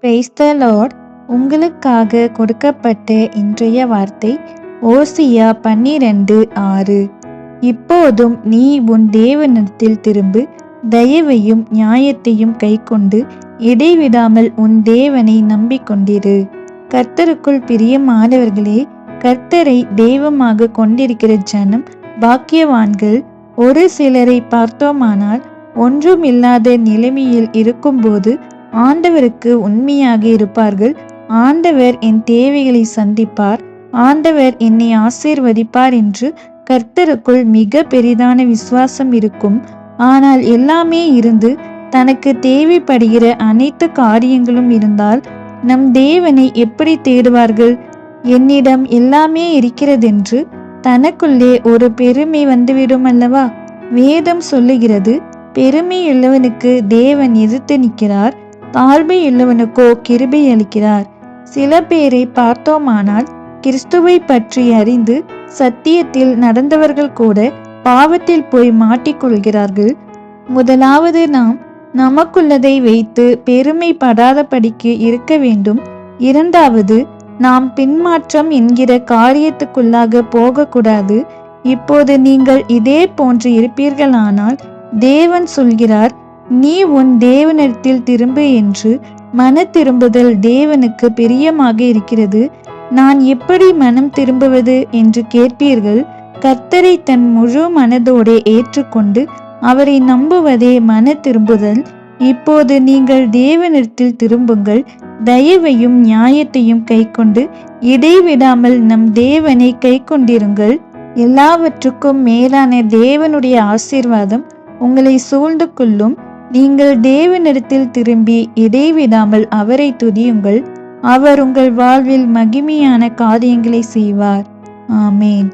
Price உங்களுக்காக கொடுக்கப்பட்ட இன்றைய வார்த்தை ஓசியா பன்னிரண்டு ஆறு. இப்போதும் நீ உன் தேவனிடத்தில் திரும்பு தயவையும் நியாயத்தையும் கைக்கொண்டு இடைவிடாமல் உன் தேவனை நம்பிக்கொண்டிரு. கர்த்தருக்குள் பிரியமானவர்களே கர்த்தரை தெய்வமாக கொண்டிருக்கிற ஜனம் பாக்கியவான்கள் ஒரு சிலரை பார்த்தோமானால் ஒன்றும் இல்லாத நிலைமையில் இருக்கும்போது ஆண்டவருக்கு உண்மையாக இருப்பார்கள். ஆண்டவர் என் தேவைகளை சந்திப்பார். ஆண்டவர் என்னை ஆசீர்வதிப்பார் என்று கர்த்தருக்குள் மிக பெரிதான விசுவாசம் இருக்கும். ஆனால் எல்லாமே இருந்து தனக்கு தேவைப்படுகிற அனைத்து காரியங்களும் இருந்தால் நம் தேவனை எப்படி தேடுவார்கள்? என்னிடம் எல்லாமே இருக்கிறதென்று தனக்குள்ளே ஒரு பெருமை வந்துவிடும் அல்லவா? வேதம் சொல்லுகிறது பெருமையுள்ளவனுக்கு தேவன் எதிர்த்து நிற்கிறார் தாழ்மையுள்ளவனுக்கோ கிருபை அளிக்கிறார். சில பேரை பார்த்தோமானால் கிறிஸ்துவை பற்றி அறிந்து சத்தியத்தில் நடந்தவர்கள் கூட பாவத்தில் போய் மாட்டிக்கொள்கிறார்கள். முதலாவது நாம் நமக்குள்ளதை வைத்து பெருமை படாதபடிக்கு இருக்க வேண்டும். இரண்டாவது நாம் பின்மாற்றம் என்கிற காரியத்துக்குள்ளாக போகக்கூடாது. இப்போது நீங்கள் இதே போன்று இருப்பீர்களானால் தேவன் சொல்கிறார் நீ உன் தேவனிடத்தில் திரும்பு என்று மன திரும்புதல் தேவனுக்கு பிரியமாக இருக்கிறது. நான் எப்படி மனம் திரும்புவது என்று கேட்பீர்கள். கர்த்தரை தன் முழு மனதோடே ஏற்றுக்கொண்டு அவரை நம்புவதே மன திரும்புதல் இப்போது நீங்கள் தேவனிடத்தில் திரும்புங்கள். தயவையும் நியாயத்தையும் கைக்கொண்டு இடைவிடாமல் நம் தேவனை கைக்கொண்டிருங்கள். எல்லாவற்றுக்கும் மேலான தேவனுடைய ஆசீர்வாதம் உங்களை சூழ்ந்து கொள்ளும் நீங்கள் தேவனிடத்தில் திரும்பி இடைவிடாமல் அவரை துதியுங்கள். அவர் உங்கள் வாழ்வில் மகிமையான காரியங்களை செய்வார். ஆமேன்.